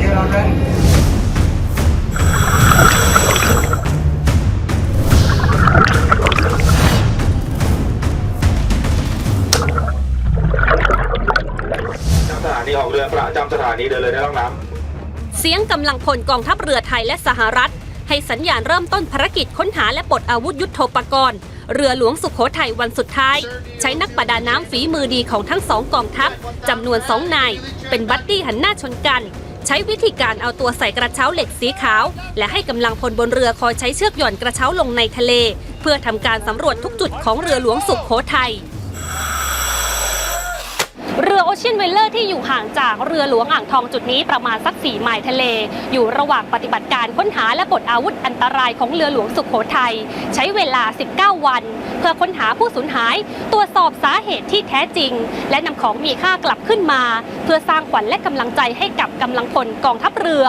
ยืนเราเลยสถานีออกเรือประจำสถานีเดินเลยในร่องน้เสียงกำลังพลกองทัพเรือไทยและสหรัฐ ให้สัญญาณเริ่มต้นภารกิจค้นหาและปลดอาวุธยุโทโธปกรณ์ เรือหลวงสุขโขทัยวันสุดท้าย ใช้นักประดาน้ำฝีมือดีของทั้งสองกองทัพจำนวนสองนาย เป็นบัดดี้หันหน้าชนกัน ใช้วิธีการเอาตัวใส่กระเช้าเหล็กสีขาว และให้กำลังพลบนเรือคอยใช้เชือกหย่อนกระเช้าลงในทะเล เพื่อทำการสำรวจทุกจุดของเรือหลวงสุขโขทัย เรือโอเชียนเวลเลอร์ที่อยู่ห่างจากเรือหลวงอ่างทองจุดนี้ประมาณสัก4ไมล์ทะเล อยู่ระหว่างปฏิบัติการค้นหาและปลดอาวุธอันตรายของเรือหลวงสุขโขทัยใช้เวลา 19 วัน เพื่อค้นหาผู้สูญหาย ตรวจสอบสาเหตุที่แท้จริง และนำของมีค่ากลับขึ้นมา เพื่อสร้างขวัญและกำลังใจให้กับกำลังพลกองทัพเรือ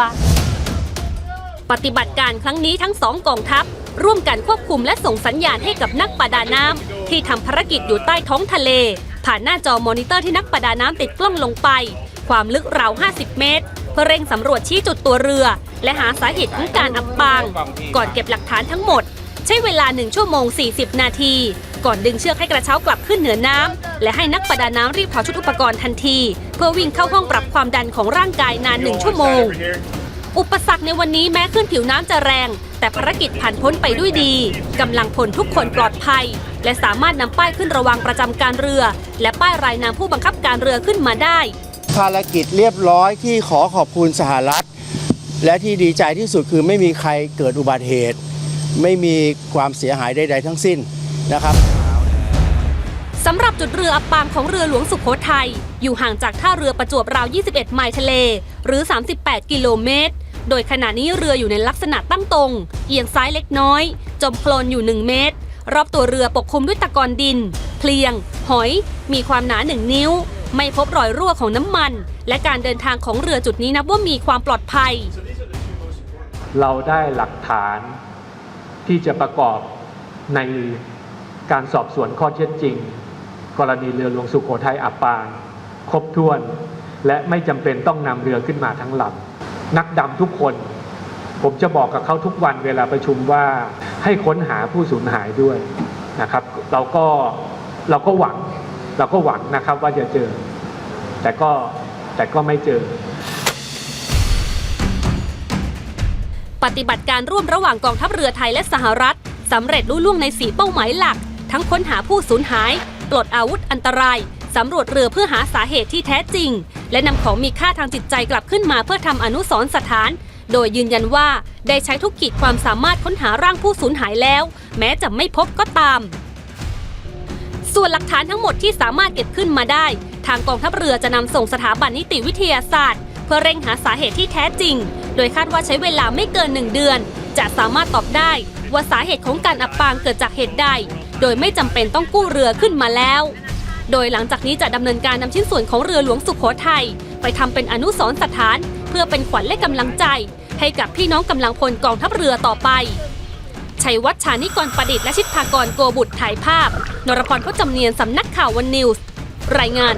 ปฏิบัติการครั้งนี้ทั้งสองกองทัพร่วมกันควบคุมและส่งสัญญาณให้กับนักประดาน้ำที่ทำภารกิจอยู่ใต้ท้องทะเล ผ่านหน้าจอมอนิเตอร์ที่นักประดาน้ำติดกล้องลงไป ความลึกราว 50 เมตร เพื่อเร่งสำรวจชี้จุดตัวเรือ และหาสาเหตุของการอับปาง ก่อนเก็บหลักฐานทั้งหมด ใช้เวลา 1 ชั่วโมง 40 นาที ก่อนดึงเชือกให้กระเช้ากลับขึ้นเหนือน้ำและให้นักประดาน้ำรีบถอดชุดอุปกรณ์ทันที เพื่อวิ่งเข้าห้องปรับความดันของร่างกายนานหนึ่งชั่วโมง อุปสรรคในวันนี้แม้ขึ้นผิวน้ำจะแรง แต่ภารกิจผ่านพ้นไปด้วยดีกำลังพลทุกคนปลอดภัย และสามารถนำป้ายขึ้นระวังประจำการเรือ และป้ายรายนามผู้บังคับการเรือขึ้นมาได้ ภารกิจเรียบร้อยที่ขอขอบคุณสหรัฐ และที่ดีใจที่สุดคือไม่มีใครเกิดอุบัติเหตุ ไม่มีความเสียหายใดๆทั้งสิ้นนะครับสำหรับจุดเรืออับปางของเรือหลวงสุขโขทัยอยู่ห่างจากท่าเรือประจวบราว 21 ไมล์ทะเล หรือ 38 กิโลเมตร โดยขณะนี้เรืออยู่ในลักษณะตั้งตรง เอียงซ้ายเล็กน้อย จมโคลนอยู่ 1 เมตร รอบตัวเรือปกคลุมด้วยตะกอนดิน เพลียง หอย มีความหนา1นิ้ว ไม่พบรอยรั่วของน้ำมัน และการเดินทางของเรือจุดนี้นับว่ามีความปลอดภัย เราได้หลักฐานที่จะประกอบในการสอบสวนข้อเท็จจริง กรณีเรือหลวงสุโขทัยอับปาง ครบถ้วน และไม่จำเป็นต้องนำเรือขึ้นมาทั้งลำ นักดำทุกคน ผมจะบอกกับเขาทุกวันเวลาประชุมว่าให้ค้นหาผู้สูญหายด้วยนะครับเราก็เราก็หวังเราก็หวังนะครับว่าจะเจอ แต่ก็แต่ก็ไม่เจอ ปฏิบัติการร่วมระหว่างกองทัพเรือไทยและสหรัฐสำเร็จลุล่วงใน4เป้าหมายหลัก ทั้งค้นหาผู้สูญหาย ปลดอาวุธอันตราย สำรวจเรือเพื่อหาสาเหตุที่แท้จริง และนำของมีค่าทางจิตใจกลับขึ้นมาเพื่อทำอนุสรณ์สถาน โดยยืนยันว่าได้ใช้ทุกขีดความสามารถค้นหาร่างผู้สูญหายแล้ว แม้จะไม่พบก็ตาม ส่วนหลักฐานทั้งหมดที่สามารถเก็บขึ้นมาได้ ทางกองทัพเรือจะนำส่งสถาบันนิติวิทยาศาสตร์ เพื่อเร่งหาสาเหตุที่แท้จริง โดยคาดว่าใช้เวลาไม่เกินหนึ่งเดือน จะสามารถตอบได้ว่าสาเหตุของการอับปางเกิดจากเหตุใด โดยไม่จำเป็นต้องกู้เรือขึ้นมาแล้ว โดยหลังจากนี้จะดำเนินการนำชิ้นส่วนของเรือหลวงสุขโขทัยไปทำเป็นอนุสรณ์สถาน เพื่อเป็นขวัญและกำลังใจ ให้กับพี่น้องกำลังพลกองทัพเรือต่อไปชัยวัฒน์ชานิกรประดิษฐ์และชิดพากรโกบุตรถ่ายภาพ นรพรพจำเนียนสำนักข่าววันนิวส์ รายงาน